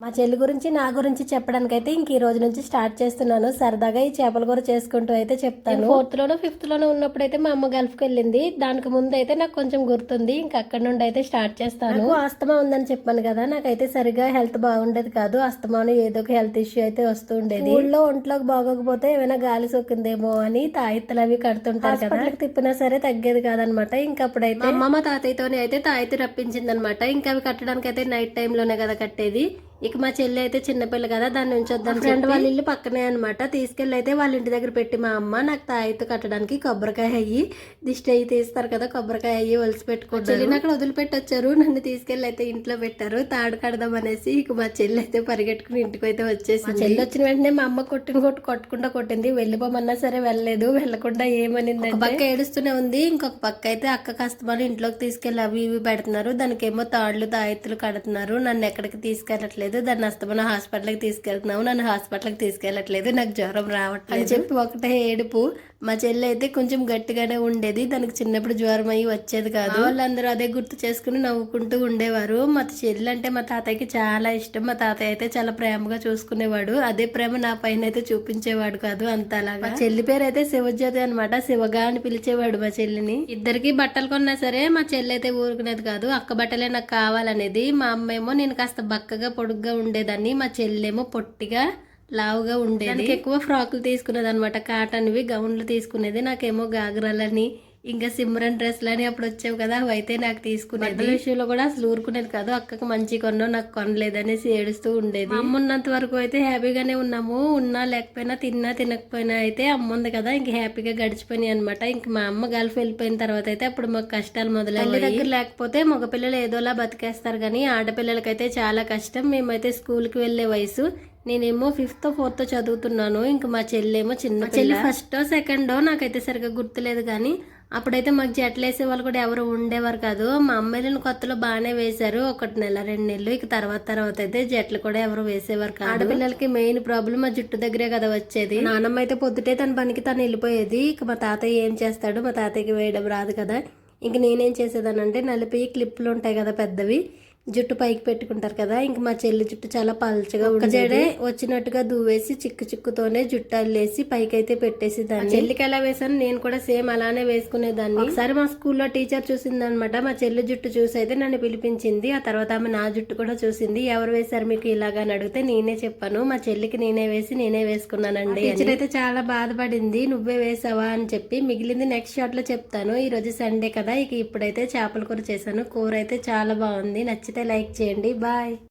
మా చెల్లి గురించి నా గురించి చెప్పడానికి అయితే ఇంక ఈ రోజు నుంచి స్టార్ట్ చేస్తున్నాను. సరదాగా ఈ చేపల కూర చేసుకుంటూ అయితే చెప్తాను. ఫోర్త్ లోనో ఫిఫ్త్ లోనో ఉన్నప్పుడు అయితే మా అమ్మ గల్ఫ్కి వెళ్ళింది. దానికి ముందు అయితే నాకు కొంచెం గుర్తుంది. ఇంకా అక్కడ నుండి అయితే స్టార్ట్ చేస్తాను. ఆస్తమా ఉందని చెప్పాను కదా. నాకైతే సరిగా హెల్త్ బాగుండేది కాదు. అస్తమాను ఏదో ఒక హెల్త్ ఇష్యూ అయితే వస్తూ ఉండేది. ఊళ్ళో ఒంట్లోకి బాగోకపోతే ఏమైనా గాలి సోకిందేమో అని తాయిత్తలు అవి కడుతుంటారు కదా. తిప్పినా సరే తగ్గేది కాదనమాట. ఇంకా అప్పుడైతే అమ్మ మా తాతయ్యతోనే అయితే తాయితీ రప్పించింది అనమాట ఇంకా అవి కట్టడానికి అయితే నైట్ టైంలోనే కదా కట్టేది. ఇక మా చెల్లి అయితే చిన్నపిల్ల కదా దాన్ని ఉంచొద్దాం ఫ్రెండ్ వాళ్ళ ఇల్లు పక్కనే అనమాట తీసుకెళ్ళి అయితే వాళ్ళ ఇంటి దగ్గర పెట్టి మా అమ్మ నాకు తాయితు కట్టడానికి కొబ్బరికాయ అయ్యి దిష్టి అయ్యి తీస్తారు కదా కొబ్బరికాయ అయ్యి ఒలిసి పెట్టుకుంటారు. చెల్లిని అక్కడ వదిలిపెట్టి వచ్చారు నన్ను తీసుకెళ్ళి అయితే ఇంట్లో పెట్టారు. తాడు కడదాం అనేసి ఇక మా చెల్లి అయితే పరిగెట్టుకుని ఇంటికి అయితే వచ్చేసి చెల్లి వచ్చిన వెంటనే మా అమ్మ కొట్టిన కొట్టు కొట్టకుండా కొట్టింది. వెళ్ళిపోమన్నా సరే వెళ్ళలేదు వెళ్ళకుండా ఏమనింది పక్క ఏడుస్తూనే ఉంది ఇంకొక పక్క అయితే అక్క కష్టమని ఇంట్లోకి తీసుకెళ్ళి అవి ఇవి పెడుతున్నారు. దానికేమో తాళ్ళు తాయెత్తులు కడుతున్నారు. నన్ను ఎక్కడికి తీసుకెళ్ళట్లేదు. దాన్ని అస్తమన హాస్పిటల్కి తీసుకెళ్తున్నావు నన్ను హాస్పిటల్కి తీసుకెళ్ళట్లేదు నాకు జ్వరం రావట్లేదు. అని చెప్పి ఒకటే ఏడుపు. మా చెల్లి అయితే కొంచెం గట్టిగానే ఉండేది. దానికి చిన్నప్పుడు జ్వరం అయ్యి వచ్చేది కాదు. వాళ్ళందరూ అదే గుర్తు చేసుకుని నవ్వుకుంటూ ఉండేవారు. మా చెల్లి అంటే మా తాతయ్యకి చాలా ఇష్టం. మా తాతయ్య అయితే చాలా ప్రేమగా చూసుకునేవాడు. అదే ప్రేమ నా పైన అయితే చూపించేవాడు కాదు అంత అలాగా చెల్లి పేరు అయితే శివజ్యోతి అనమాట శివగా అని పిలిచేవాడు మా చెల్లిని. ఇద్దరికి బట్టలు కొన్నా సరే మా చెల్లి అయితే ఊరుకునేది కాదు. అక్క బట్టలే నాకు కావాలనేది. మా అమ్మ ఏమో నేను కాస్త బక్కగా పొడుగ్గా ఉండేదాన్ని. మా చెల్లెమో పొట్టిగా లావుగా ఉండేది. ఎక్కువ ఫ్రాకులు తీసుకునేది అనమాట కాటన్వి గౌన్లు తీసుకునేది. నాకేమో గాగ్రాలని ఇంకా సిమ్రన్ డ్రెస్లని అప్పుడు వచ్చేవి కదా అవి అయితే నాకు తీసుకునేది. విషయంలో కూడా అసలు ఊరుకునేది కాదు. అక్కకు మంచి కొన్నో నాకు కొనలేదనేసి ఏడుస్తూ ఉండేది. అమ్మ ఉన్నంత వరకు అయితే హ్యాపీగానే ఉన్నాము. ఉన్నా లేకపోయినా తిన్నా తినకపోయినా అయితే అమ్మ ఉంది కదా ఇంక హ్యాపీగా గడిచిపోయినాయి అనమాట ఇంక మా అమ్మ గల్ఫ్ వెళ్ళిపోయిన తర్వాత అయితే అప్పుడు మాకు కష్టాలు మొదలయ్యాయి. దగ్గర లేకపోతే మగపిల్లలు ఏదోలా బతికేస్తారు కానీ ఆడపిల్లలకైతే చాలా కష్టం. మేమైతే స్కూల్కి వెళ్ళే వయసు. నేనేమో ఫిఫ్త్ ఫోర్త్ చదువుతున్నాను. ఇంకా మా చెల్లేమో చిన్న చెల్లి ఫస్టో సెకండో నాకైతే సరిగ్గా గుర్తులేదు కానీ అప్పుడైతే మాకు జట్లు వేసే వాళ్ళు కూడా ఎవరు ఉండేవారు కాదు. మా అమ్మాయిలను కొత్తలో బాగానే వేశారు. ఒకటి నెల రెండు నెలలు ఇక తర్వాత తర్వాత అయితే జట్లు కూడా ఎవరు వేసేవారు కాదు. ఆడపిల్లలకి మెయిన్ ప్రాబ్లం మా జుట్టు దగ్గరే కదా వచ్చేది. నానమ్మ అయితే పొద్దుటే తన పనికి తను వెళ్ళిపోయేది. ఇక మా తాతయ్య ఏం చేస్తాడు? మా తాతయ్యకి వేయడం రాదు కదా. ఇంక నేనేం చేసేదానంటే నలిపి క్లిప్పులు ఉంటాయి కదా పెద్దవి. జుట్టు పైకి పెట్టుకుంటారు కదా ఇంక మా చెల్లి జుట్టు చాలా పల్చగా జడే వచ్చినట్టుగా దువ్వేసి చిక్కు చిక్కుతోనే జుట్టు అల్లేసి పైకి అయితే పెట్టేసి దాన్ని చెల్లికి ఎలా వేసాను? నేను కూడా సేమ్ అలానే వేసుకునేదాన్ని. ఒకసారి మా స్కూల్లో టీచర్ చూసిందనమాట మా చెల్లి జుట్టు చూసి అయితే నన్ను పిలిపించింది ఆ తర్వాత ఆమె నా జుట్టు కూడా చూసింది ఎవరు వేశారు మీకు ఇలాగా? అని అడిగితే నేనే చెప్పాను మా చెల్లికి నేనే వేసి నేనే వేసుకున్నానండి టీచర్ అయితే చాలా బాధపడింది నువ్వే వేసావా? అని చెప్పి మిగిలింది నెక్స్ట్ షాట్లో చెప్తాను ఈ రోజు సండే కదా ఇక ఇప్పుడైతే చేపల కూర చేశాను కూర అయితే చాలా బాగుంది నచ్చితే లైక్ చేయండి. బాయ్.